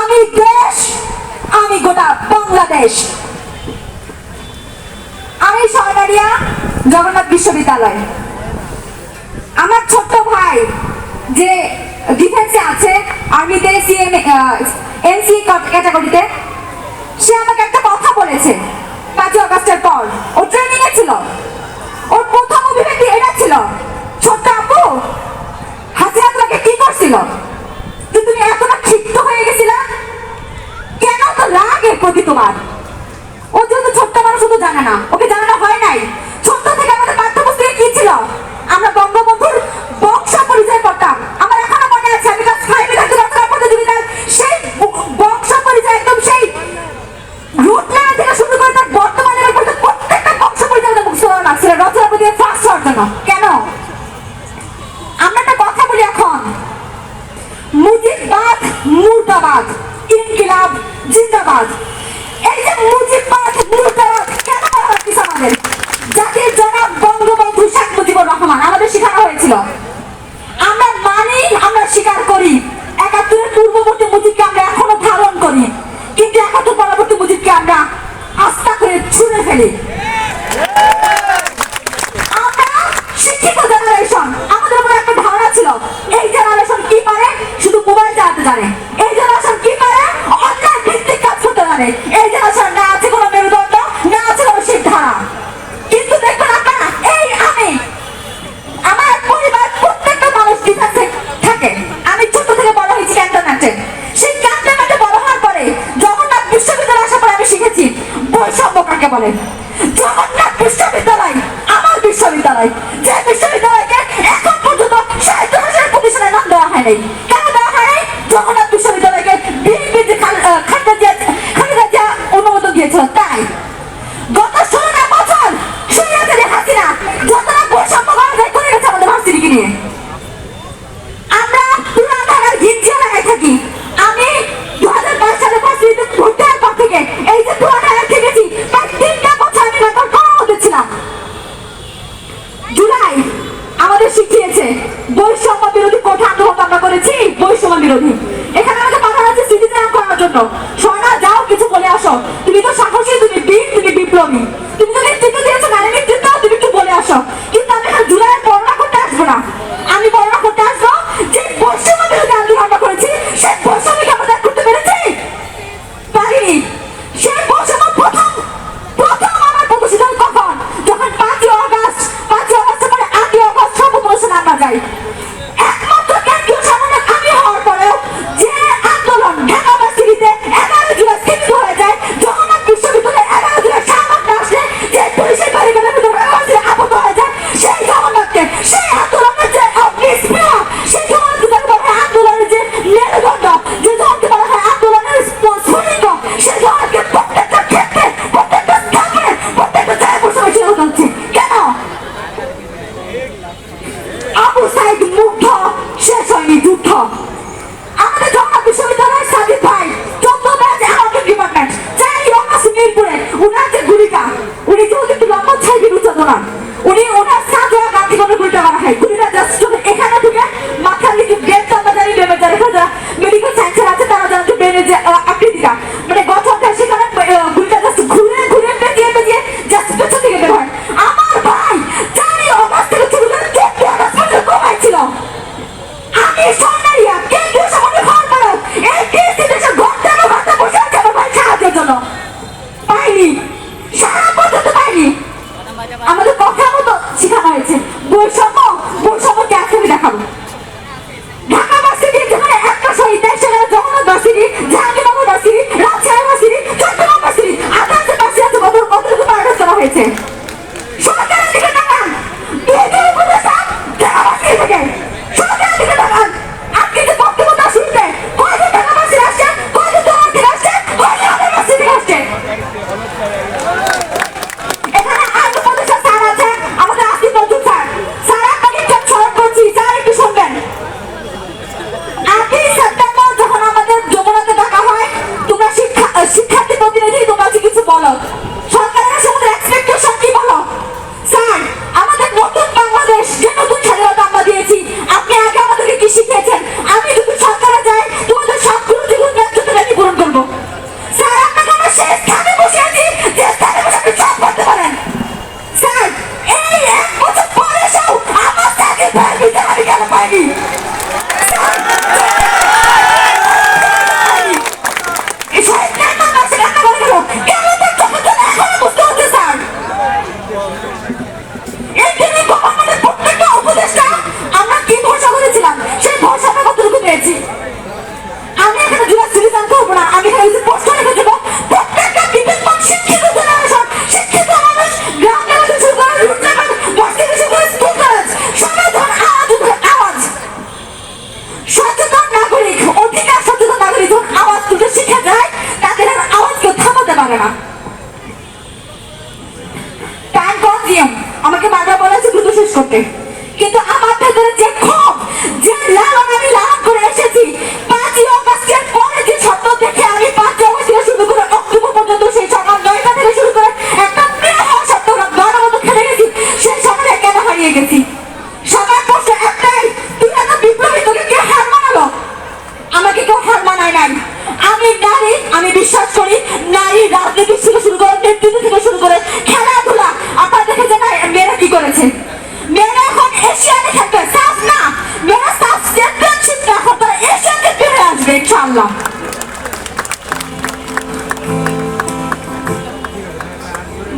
আমি দেশ, আমি গোটা বাংলাদেশ। আমি সরকারিয়া জগন্নাথ বিশ্ববিদ্যালয়। আমার ছোট্ট ভাই যে ডিফেন্সে আছে, আর্মিতে, সিএম এনসি ক্যাটাগরিতে, সে আমাকে একটা কথা বলেছে পাঁচই অগাস্টের পর। ও ট্রেনিং এ ছিল। ওর প্রথম অভিব্যক্তি এটা ছিল, ছোট্ট আপু হাসি আপনাকে কি করছিল? জিন্দাবাদ, ইনকিলাব, জিন্দাবাদ। এই যে মুজিব মুজিববাদ মুর্দাবাদ কেন বলা কি আমাদের যাকে জনাব বঙ্গবন্ধু শেখ মুজিবুর রহমান আমাদের শেখানো হয়েছিল। আমরা মানি, আমরা স্বীকার করি। একাত্তরের পূর্ববর্তী মুজিবকে আমরা মানে এই যে আসার না আছে কোনো মেরুদণ্ড, না আছে কোনো ধারা কিন্তু দেখবেন আপনারা, এই আমি, আমার পরিবার প্রত্যেকটা মানুষ ডিফেন্সে থাকে। আমি ছোট থেকে বড় হয়েছি ক্যান্টনমেন্টে সেই ক্যান্টনমেন্টে বড় হওয়ার পরে জগন্নাথ বিশ্ববিদ্যালয় আসার পরে আমি শিখেছি, বৈষম্য কাকে বলে? জগন্নাথ বিশ্ববিদ্যালয়, আমার বিশ্ববিদ্যালয়, যে নাটক সোনা যাও কিছু বলে আসো। তুমি তো সাহসী তুমি বীর তুমি বিপ্লবী। 他 们 পারবে না। টাইম কনজিউম আমাকে বারবার বলা হচ্ছে দ্রুত শেষ করতে। রাজনীতি থেকে শুরু করে, নেতৃত্ব খেলাধুলা। আপনারা দেখেছেন না, মেয়েরা কি করেছে? মেয়েরা এখন এশিয়ানে খেলবে সাফ না। মেয়েরা সাফ চ্যাম্পিয়নশিপ না, এখন তারা এশিয়ানকে ফিরে আসবে, ইনশাআল্লাহ।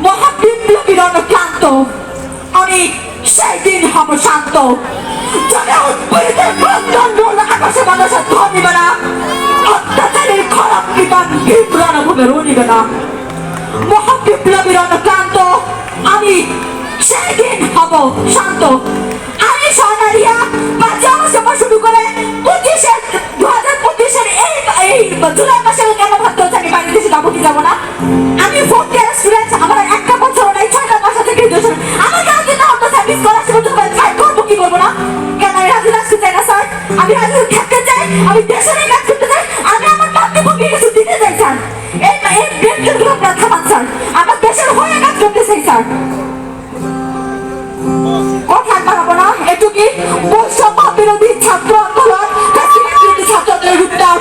মহাবিপ্লবীর অনুক্লান্ত আমি সেই দিন হব শান্ত। যারা উৎপীড়িতের ক্রন্দন আকাশে বাতাসে ধমিবে না অত্যাচারের খারাপ বিমান বিপ্লব ভূমে রুনিবে না মহাবিপ্লবীর অনুক্লান্ত আমি সেই দিন হব শান্ত। আমি সোনারিয়া পাঁচ সময় শুরু করে পঁচিশে দু হাজার পঁচিশের এই এই eh, মাসে কেন ভাবতে হচ্ছে আমি বাইরে দেশে যাব কি যাব না? আমি স্যার। আমার দেশের হয়ে কাজ করতে চাই স্যার। কথা বাড়াবো না। এটুকি বৈষম্য বিরোধী ছাত্র আন্দোলন ছাত্রদের রূপ দেওয়ার